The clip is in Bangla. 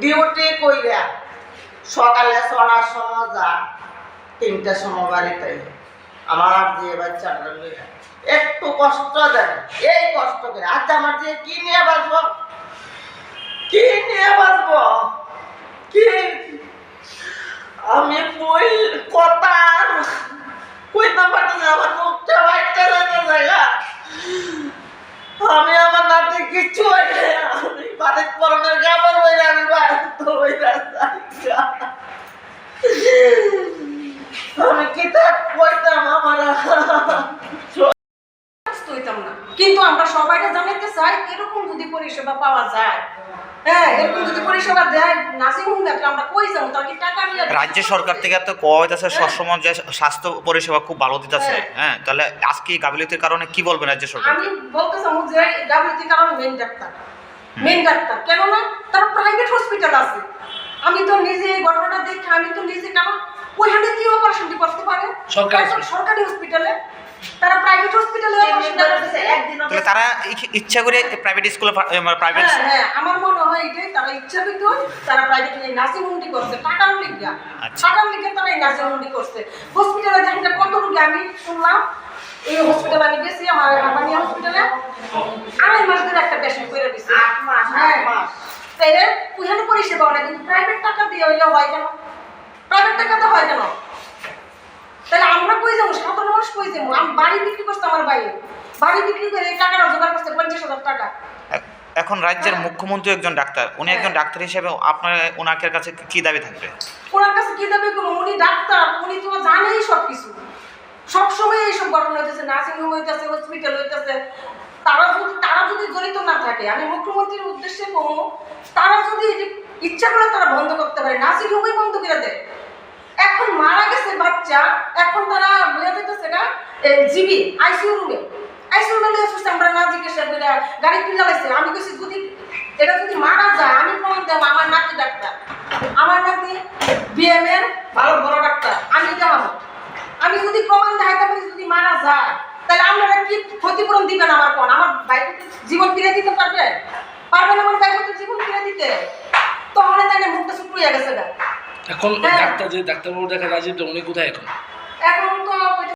ডিউটি কইরা সকালে ছটার সময় যা তিনটার সময় বাড়িতে আমার যে বাচ্চাটা লইয়া একটু কষ্ট দেন এই কষ্ট করে। আচ্ছা আমার দিয়ে কি নিয়ে বাঁচবো? কি নিয়ে বাঁচবো? কি আমি বই কথা কইতে পারতেছি আমার মুখটা বাইকটা যেতে জায়গা আমি আমার নাতি কিচ্ছু হইনি আমি বাড়ির পরনের কাপড় বইরা আমি বাড়িতে বইরা যাইগা। আমি কিতাব কইতাম আমার ব্যস্ত হইতাম না কিন্তু আমরা সবাইকে জানাইতে চাই এরকম যদি পরিষেবা পাওয়া যায় হ্যাঁ এরকম যদি পরিষেবা দেয় নাসিম হোম দেখলে আমরা কই যাব? তার কি টাকা নিয়ে রাজ্য সরকার থেকে তো কোয়া হইতেছে সবসময় যে স্বাস্থ্য পরিষেবা খুব ভালো দিতেছে। হ্যাঁ। হ্যাঁ তাহলে আজকে গাফিলতির কারণে কি বলবেন রাজ্য সরকার? আমি বলতে চাবো যে গাভীতি কারণ মেন ডাক্তার। Main doctor. কেননা তার প্রাইভেট হসপিটাল আছে। আমি তো নিজে এই ঘটনাটা দেখে আমি তো নিজে কেন ওইখানে কি অপারেশনটি করতে পারে? সরকারি সরকারি হসপিটালে তারা প্রাইভেট হসপিটালে করতেছে। তারা ইচ্ছা করে প্রাইভেট স্কুলে প্রাইভেট হ্যাঁ আমার মনে হয় এটাই তারা ইচ্ছা করতে তারা প্রাইভেট এই নার্সিং হোমটি করছে। টাকার লিগা আচ্ছা। টাকার লিগে তারা এই নার্সিং হোমটি করছে। হসপিটালে দেখেন যে কত রোগী আমি শুনলাম এই হসপিটালে আমি গেছি আমার হাবানিয়া হসপিটালে আড়াই মাস ধরে একটা পেশেন্ট করে দিচ্ছে আট মাস হ্যাঁ। মাস। তাইলে পরিষেবা না কিন্তু প্রাইভেট টাকা দিয়ে হইলে হয় কেন? প্রাইভেট টাকাতে হয় কেন? তাহলে আমরা কই যাব? সাধারণ মানুষ কই যাব? আমি বাড়ি বিক্রি করছি আমার বাইরে বাড়ি বিক্রি করে এই টাকাটা জোগাড় করছে পঞ্চাশ হাজার টাকা। এখন রাজ্যের মুখ্যমন্ত্রী একজন ডাক্তার উনি একজন ডাক্তার হিসেবে আপনার ওনাকে কাছে কি দাবি থাকবে? ওনার কাছে কি দাবি করব? উনি ডাক্তার উনি তো জানেই সব কিছু সবসময় এইসব ঘটনা হইতেছে নার্সিং হোম হইতেছে হসপিটাল হইতেছে। তারা যদি তারা যদি জড়িত না থাকে আমি মুখ্যমন্ত্রীর উদ্দেশ্যে কমো তারা যদি ইচ্ছা করে তারা বন্ধ করতে পারে নার্সিং হোমই বন্ধ করে দেয় এখন মারা গেছে বাচ্চা, এখন তারা লইয়া যেতেছে না জিবি, আইসিইউ রুমে। আইসিইউ রুমে লইয়া আসছে আমরা না জিজ্ঞাসা করে গাড়ি কিনে লাইছে আমি কইছি, যদি এটা যদি মারা যায়, আমি প্রমাণ দেবো, আমার নাতি ডাক্তার। আমার নাতি বিএমএর ভালো, বড় ডাক্তার। আমি দেওয়াবো আমি যদি প্রমাণ দেখাইতে পারি যদি মারা যায়, তাহলে আপনারা কি ক্ষতিপূরণ দিবেন আমার কোন আমার ভাইকে জীবন ফিরে দিতে পারবে? পারবেন আমার ভাইকে জীবন ফিরে দিতে। তখন তাই মুখটা শুকিয়ে গেছে গা। এখন হ্যাঁ। ডাক্তার যে ডাক্তারবাবু দেখা রাজীব উনি কোথায় এখন এখন